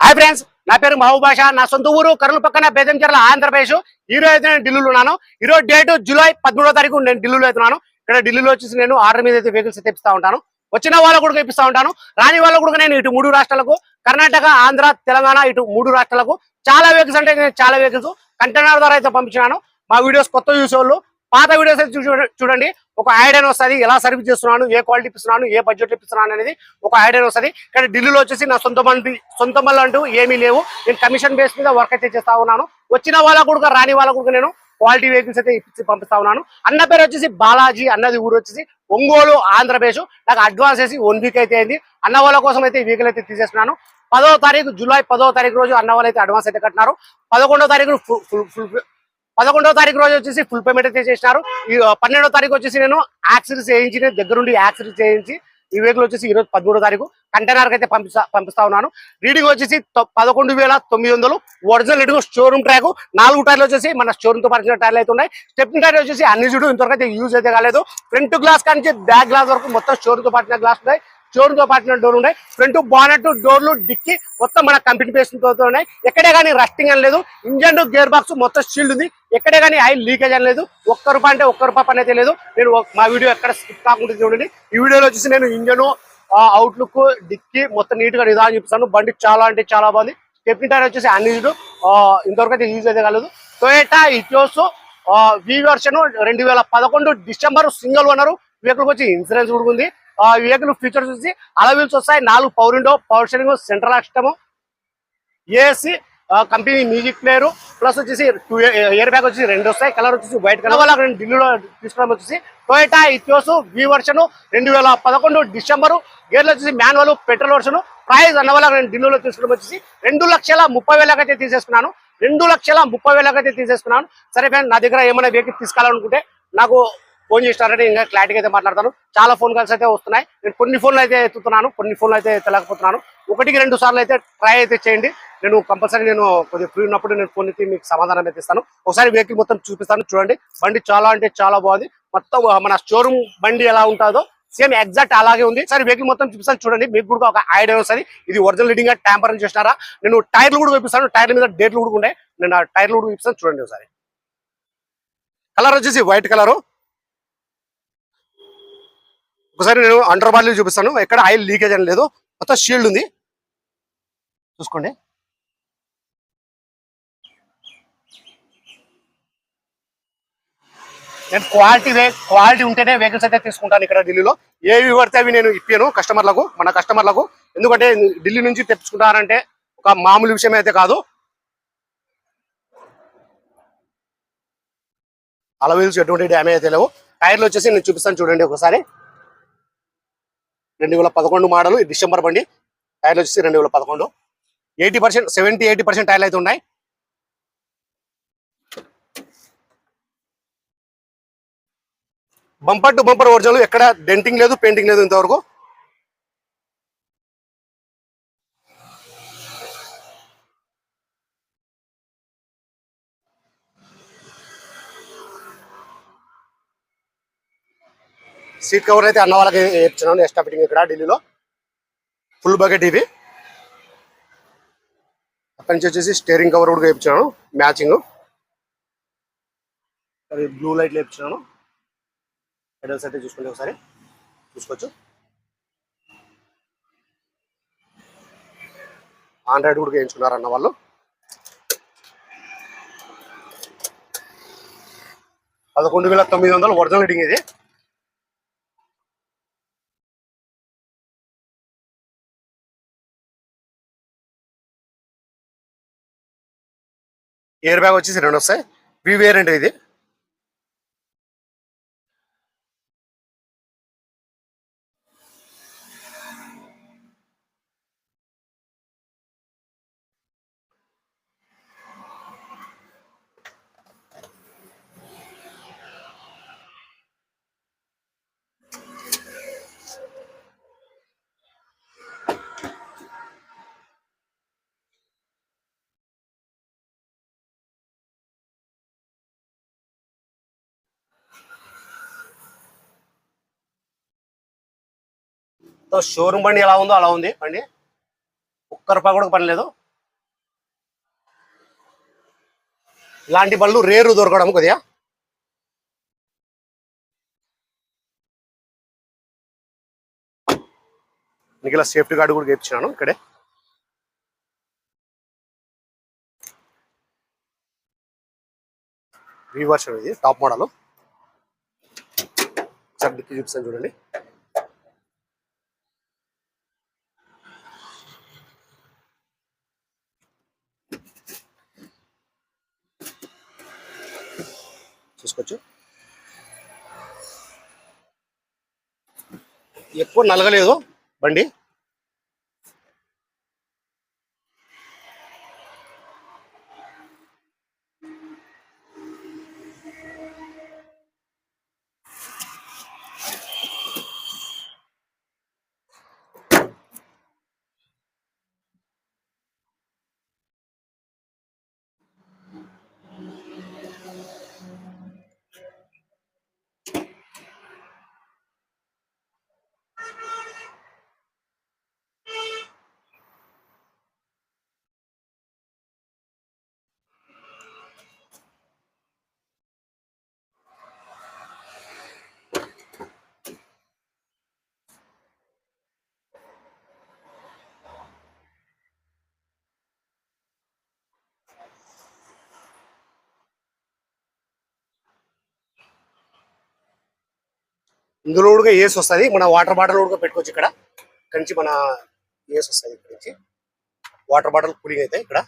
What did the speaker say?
Hi friends నా పేరు మహబూబ్ నా సొంత ఊరు కర్నూలు పక్కన బేదంచెర్ల ఆంధ్రప్రదేశ్. ఈ రోజు అయితే నేను ఢిల్లీలో ఉన్నాను. ఈ రోజు డేట్ జూలై పదమూడో తారీఖు నేను ఢిల్లీలో అవుతున్నాను ఇక్కడ ఢిల్లీలో వచ్చేసి నేను ఆర్డర్ మీద అయితే వెహికల్స్ తెప్పిస్తా ఉంటాను. వచ్చిన వాళ్ళకు కూడా ఇప్పిస్తా ఉంటాను. రాని వాళ్ళకు కూడా నేను ఇటు మూడు రాష్ట్రాలకు కర్ణాటక ఆంధ్ర తెలంగాణ ఇటు మూడు రాష్ట్రాలకు చాలా వెహికల్స్ అంటే నేను చాలా వెహికల్స్ కంటైనర్ ద్వారా అయితే పంపించినాను. మా వీడియోస్ కొత్త చూసేవాళ్ళు పాత వీడియోస్ అయితే చూడండి. ఒక ఐడియా వస్తుంది ఎలా సర్వీస్ చేస్తున్నాను ఏ క్వాలిటీ ఇస్తున్నాను ఏ బడ్జెట్ ఇస్తున్నాను అనేది ఒక ఐడియా వస్తుంది. కానీ ఢిల్లీలో వచ్చేసి నా సొంత మంది సొంత మళ్ళీ అంటూ ఏమీ లేవు. నేను కమిషన్ బేస్ మీద వర్క్ అయితే చేస్తా ఉన్నాను. వచ్చిన వాళ్ళ కూడా రాని వాళ్ళ కూడా నేను క్వాలిటీ వెహికల్స్ అయితే ఇప్పించి పంపిస్తా ఉన్నాను. అన్న పేరు వచ్చేసి బాలాజీ అన్నది ఊరు వచ్చేసి ఒంగోలు ఆంధ్రప్రదేశ్. నాకు అడ్వాన్స్ చేసి వన్ వీక్ అయితే అయింది. అన్న వాళ్ళ కోసం అయితే వెహికల్ అయితే తీసేస్తున్నాను. పదో తారీఖు జూలై పదో తారీఖు రోజు అన్న వాళ్ళు అయితే అడ్వాన్స్ అయితే కట్టినారు. పదకొండో తారీఖు ఫుల్ ఫుల్ పదకొండవ తారీఖు రోజు వచ్చేసి ఫుల్ పేమెంట్ అయితే చేసినారు ఈ పన్నెండో తారీఖు వచ్చేసి నేను యాక్సిడెంట్ చేయించి నేను దగ్గరుండి యాక్సిడెంట్ చేయించి ఈ వెహికల్ వచ్చేసి ఈ రోజు పదమూడో తారీఖు కంటైనర్ అయితే పంపిస్తా పంపిస్తా ఉన్నాను. రీడింగ్ వచ్చేసి తొ- పదకొండు వేల తొమ్మిది వందలు. ఒరిజినల్ రీడింగ్ షోరూమ్ ట్రాక్ నాలుగు టైర్లు వచ్చేసి మన షోరూమ్తో పరిచిన టైర్లు అయితే ఉన్నాయి. స్టెప్పింగ్ టైర్ వచ్చేసి అన్ని చూడు ఇంతవరకు అయితే యూజ్ అయితే కాలేదు. ఫ్రంట్ గ్లాస్ కానీ బ్యాక్ గ్లాస్ వరకు మొత్తం షోరూమ్ పరిచిన గ్లాస్ ఉన్నాయి. డోర్తో పాటు డోర్ ఉన్నాయి ఫ్రంట్ బానెట్ డోర్లు డిక్కి మొత్తం మన కంపెనీ పేస్ట్తో ఉన్నాయి. ఎక్కడే కానీ రస్టింగ్ అని లేదు. ఇంజన్ గేర్ బాక్స్ మొత్తం షీల్డ్ ఉంది. ఎక్కడే కానీ ఆయిల్ లీకేజ్ అని లేదు. ఒక్క రూపాయి అంటే ఒక్క రూపాయి పని అయితే లేదు. నేను మా వీడియో ఎక్కడ స్కిప్ కాకుండా చూడండి. ఈ వీడియోలో వచ్చేసి నేను ఇంజన్ అవుట్లుక్ డిక్కి మొత్తం నీట్గా నిదానం చూపిస్తాను. బండి చాలా అంటే చాలా బాగుంది. స్టెప్ని టైర్ వచ్చేసి అన్యూజ్డ్. ఇంతవరకు అయితే యూజ్ అయితే కాలేదు. టొయోటా ఇటియోస్ వి వర్షన్ రెండు వేల పదకొండు డిసెంబర్ సింగిల్ ఓనర్. వెహికల్ వచ్చి ఇన్సూరెన్స్ కూడా ఉంది. వెహికల్ ఫీచర్స్ వచ్చి అలవీల్స్ వస్తాయి నాలుగు power window power steering central అష్టము AC company music player plus వచ్చేసి టూ ఇయర్ బ్యాగ్ వచ్చేసి రెండు వస్తాయి కలర్ వచ్చేసి వైట్ కలర్ వల్ల అక్కడ ఢిల్లీలో తీసుకోవడం వచ్చేసి టొయోటా ఇథియోస్ వి వర్షన్ రెండు వేల పదకొండు డిసెంబరు గేర్లు వచ్చేసి మాన్యువల్ పెట్రోల్ వర్షన్ ప్రైజ్ అన్న వల్ల నేను ఢిల్లీలో తీసుకోవడం వచ్చేసి రెండు లక్షల ముప్పై వేలకైతే తీసేసుకున్నాను. రెండు లక్షల ముప్పై వేలకైతే తీసేసుకున్నాను. సరే ఫ్రెండ్ నా దగ్గర ఏమైనా వెహికల్ తీసుకోవాలనుకుంటే నాకు ఫోన్ చేసినారంటే ఇంకా క్లారిటీగా అయితే మాట్లాడతాను. చాలా ఫోన్ కాల్స్ అయితే వస్తున్నాయి. నేను కొన్ని ఫోన్లు అయితే ఎత్తుతున్నాను కొన్ని ఫోన్లు అయితే ఎత్తలేకపోతున్నాను. ఒకటికి రెండు సార్లు అయితే ట్రై అయితే చేయండి. నేను కంపల్సరీ నేను కొద్దిగా ఫ్రీ ఉన్నప్పుడు నేను ఫోన్ ఎత్తి మీకు సమాధానం అయితే ఇస్తాను. ఒకసారి వెహికల్ మొత్తం చూపిస్తాను చూడండి. బండి చాలా అంటే చాలా బాగుంది. మొత్తం మన షోరూమ్ బండి ఎలా ఉంటుందో సేమ్ ఎగ్జాక్ట్ అలాగే ఉంది. సరే వెహికల్ మొత్తం చూపిస్తాను చూడండి. మీకు కూడా ఒక ఐడియా వస్తుంది. ఇది ఒరిజినల్ రీడింగ్గా అని చేసినారా? నేను టైర్లు కూడా చూపిస్తాను టైర్ల మీద డేట్లు కూడా ఉన్నాయి నేను ఆ టైర్లు కూడా చూపిస్తాను చూడండి ఒకసారి. కలర్ వచ్చేసి వైట్ కలరు ఒకసారి నేను అండర్ బార్లీ చూపిస్తాను. ఎక్కడ ఆయిల్ లీకేజ్ అని లేదు. మొత్తం షీల్డ్ ఉంది. చూసుకోండి. నేను క్వాలిటీ క్వాలిటీ ఉంటేనే వెహికల్స్ అయితే తీసుకుంటాను ఇక్కడ ఢిల్లీలో. ఏవి పడితే అవి నేను ఇప్పాను కస్టమర్లకు మన కస్టమర్లకు ఎందుకంటే ఢిల్లీ నుంచి తెప్పించుకుంటారంటే ఒక మామూలు విషయం అయితే కాదు. అలవీల్స్ ఎటువంటి డ్యామేజ్ అయితే లేవు. టైర్లు వచ్చేసి నేను చూపిస్తాను చూడండి ఒకసారి. రెండు వేల పదకొండు మోడల్ డిసెంబర్ బండి టైర్లు వచ్చేసి రెండు వేల పదకొండు. Eighty percent seventy eighty percent టైర్లు అయితే ఉన్నాయి. బంపర్ టు బంపర్ ఒరిజినల్ ఎక్కడ డెంటింగ్ లేదు పెయింటింగ్ లేదు ఇంతవరకు. సీట్ కవర్ అయితే అన్న వాళ్ళకి వేయించినాను ఎక్స్ట్రా ఫిట్టింగ్ ఇక్కడ ఢిల్లీలో. ఫుల్ బకెట్ ఇది. అక్కడి నుంచి వచ్చేసి స్టీరింగ్ కవర్ కూడా వేయించాను మ్యాచింగ్ అది బ్లూ లైట్ వేయించాను. హెడల్స్ అయితే చూసుకుంటే ఒకసారి చూసుకోవచ్చు. ఆండ్రాయిడ్ కూడా వేయించుకున్నారు అన్న వాళ్ళు. పదకొండు వేల తొమ్మిది వందలు ఒరిజినల్ రీడింగ్ ఇది. ఎయిర్ బ్యాగ్ వచ్చేసి రెండు వస్తాయి. వి వేరియంట్ ఇది. మొత్తం షోరూమ్ బండి ఎలా ఉందో అలా ఉంది. బండి ఒక్క రూపాయి కూడా పని లేదు. ఇలాంటి బళ్ళు రేరు దొరకడం కొద్దిగా. మీకు ఇలా సేఫ్టీ గార్డు కూడా గేపించాను ఇక్కడే. రీవర్షన్ ఇది టాప్ మోడల్. చక్కడికి చూపిస్తాను చూడండి. ఎక్కువ నలగలేదు బండి. ఇందులో కూడా ఏస్ వస్తుంది. మన వాటర్ బాటిల్ కూడా పెట్టుకోవచ్చు ఇక్కడ. ఇక్కడ నుంచి మన ఏస్ వస్తుంది ఇక్కడ నుంచి. వాటర్ బాటిల్ కూలింగ్ అయితే ఇక్కడ.